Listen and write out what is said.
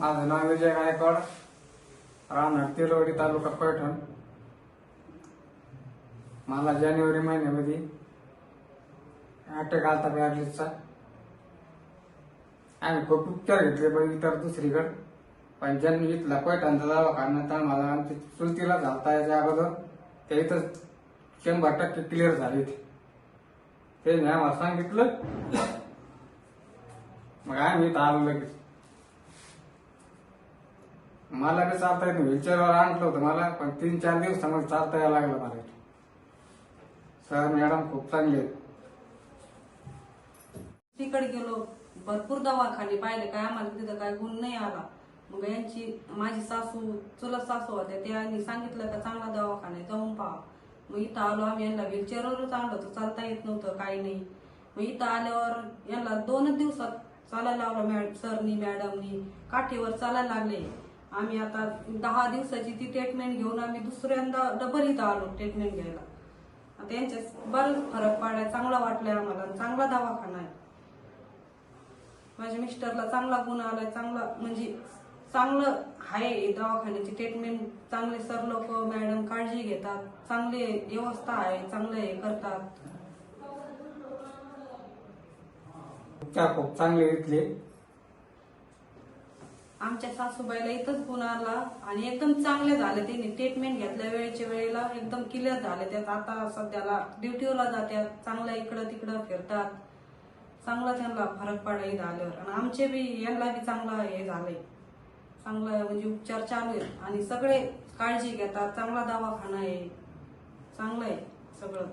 माझं नाव विजय गायकवाड राहणार तिलवडी तालुका पैठण. मला जानेवारी महिन्यामध्ये अटॅक आलता बॅडलीचा आम्ही खूप उपचार घेतले पण इतर दुसरीकडे. पण ज्यांनी इथला पैठणचा दवाखाना तर मला आमची चुलतीला झालता याच्या अगोदर ते इथं शंभर टक्के क्लिअर झाले ते. ते आम्हाला सांगितलं. मग आम्ही इथं आलो लगेच. मला बी चालता येत व्हीलचेअरवर आणलं होतं मला पण तीन चार दिवसामध्ये चालता यायला लागलं मला सर मॅडम खूप चांगले आहेत. तिकडे गेलो भरपूर दवाखाने पाहिले काय आम्हाला तिथं काय गुण नाही आला. मग यांची माझी सासू चुलत सासू होत्या त्यांनी सांगितलं का चांगला दवाखाना आहे जाऊन पहा. मग इथं आलो आम्ही यांना व्हीलचेअरवरच आणलं होतं चालता येत नव्हतं काही नाही. मग इथं आल्यावर यांना दोनच दिवसात चालायला लावलं मॅड सरनी मॅडमनी काठीवर चालायला लागले. आम्ही आता दहा दिवसाची ती ट्रीटमेंट घेऊन आम्ही दुसऱ्यांदा डबल इथं आलो ट्रीटमेंट घ्यायला. त्यांच्यात यांच्यात बरंच फरक पडलाय चांगला वाटलाय आम्हाला चांगला दवाखाना आहे. माझ्या मिस्टरला चांगला गुण आलाय चांगला म्हणजे चांगलं आहे दवाखान्याची ट्रीटमेंट चांगले सर लोक मॅडम काळजी घेतात चांगले व्यवस्था आहे चांगले हे करतात. उपचार खूप चांगले घेतले. आमच्या सासूबाईला इथंच गुण आणि एकदम चांगले झाले. त्यांनी ट्रीटमेंट घेतल्या वेळेच्या वेळेला एकदम क्लिअर झाले. त्यात आता सध्याला ड्युटीला जातात चांगलं इकडं तिकडं फिरतात. चांगला त्यांना फरक पडला झाल्यावर आणि आमचे बी यांना बी चांगला हे झालंय. चांगलं म्हणजे उपचार चालू आहेत. आणि सगळे काळजी घेतात. चांगला दवाखाना आहे. चांगलं आहे सगळं.